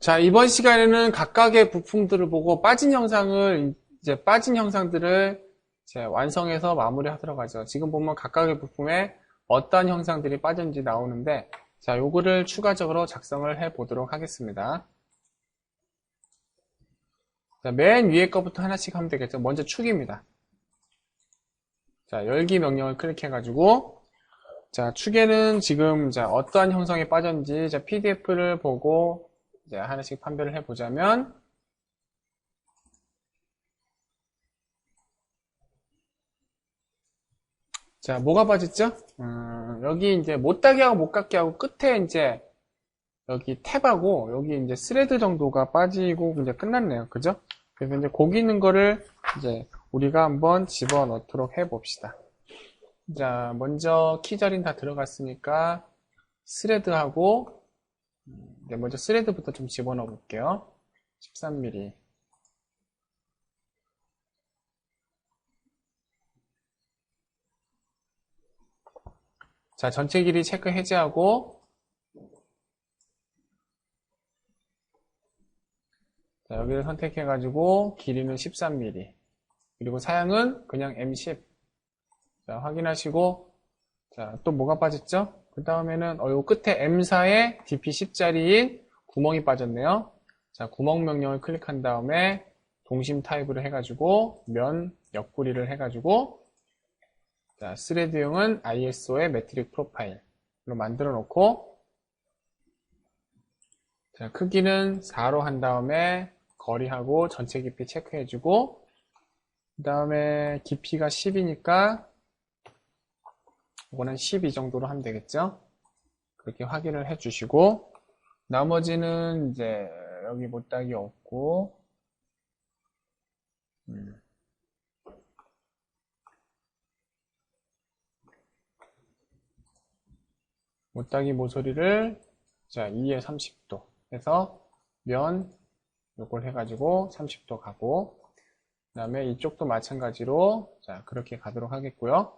자, 이번 시간에는 각각의 부품들을 보고 빠진 형상을, 이제 빠진 형상들을 이제 완성해서 마무리 하도록 하죠. 지금 보면 각각의 부품에 어떠한 형상들이 빠졌는지 나오는데, 자, 요거를 추가적으로 작성을 해 보도록 하겠습니다. 자, 맨 위에 거부터 하나씩 하면 되겠죠. 먼저 축입니다. 자, 열기 명령을 클릭해가지고, 자, 축에는 지금 자, 어떠한 형성이 빠졌는지 자, PDF를 보고 이제 하나씩 판별을 해보자면, 자, 뭐가 빠졌죠? 음, 여기 이제 못따기하고 못깎기하고 끝에 이제 여기 탭하고 여기 이제 스레드 정도가 빠지고 이제 끝났네요. 그죠? 그래서 이제 고기 있는 거를 이제 우리가 한번 집어 넣도록 해 봅시다. 자, 먼저 키 자리는 다 들어갔으니까 스레드하고 네, 먼저 스레드부터 좀 집어넣어 볼게요. 13mm. 자, 전체 길이 체크 해제하고 자, 여기를 선택해가지고 길이는 13mm 그리고 사양은 그냥 M10 자, 확인하시고 자, 또 뭐가 빠졌죠? 그 다음에는 어, 요 끝에 M4에 DP10짜리인 구멍이 빠졌네요. 자, 구멍 명령을 클릭한 다음에 동심 타입으로 해가지고 면 옆구리를 해가지고 자, 스레드용은 ISO의 매트릭 프로파일로 만들어 놓고 자, 크기는 4로 한 다음에 거리하고 전체 깊이 체크해주고 그 다음에 깊이가 10이니까 이거는 12 정도로 하면 되겠죠 그렇게 확인을 해 주시고 나머지는 이제 여기 못딱이 없고 음. 못딱이 모서리를 자 2에 30도 해서 면 요걸 해가지고 30도 가고 그 다음에 이쪽도 마찬가지로 자 그렇게 가도록 하겠고요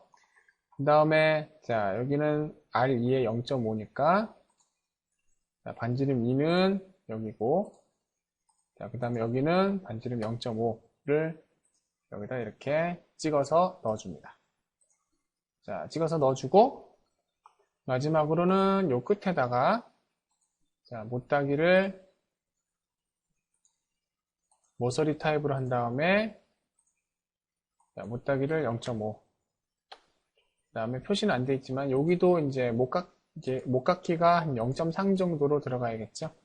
그 다음에 자 여기는 R2에 0.5니까 반지름 2는 여기고 자 그 다음에 여기는 반지름 0.5를 여기다 이렇게 찍어서 넣어줍니다. 자 찍어서 넣어주고 마지막으로는 요 끝에다가 자 못따기를 모서리 타입으로 한 다음에 자, 못따기를 0.5 그 다음에 표시는 안 돼 있지만 여기도 이제 목각 이제 목각키가 한 0.3 정도로 들어가야겠죠.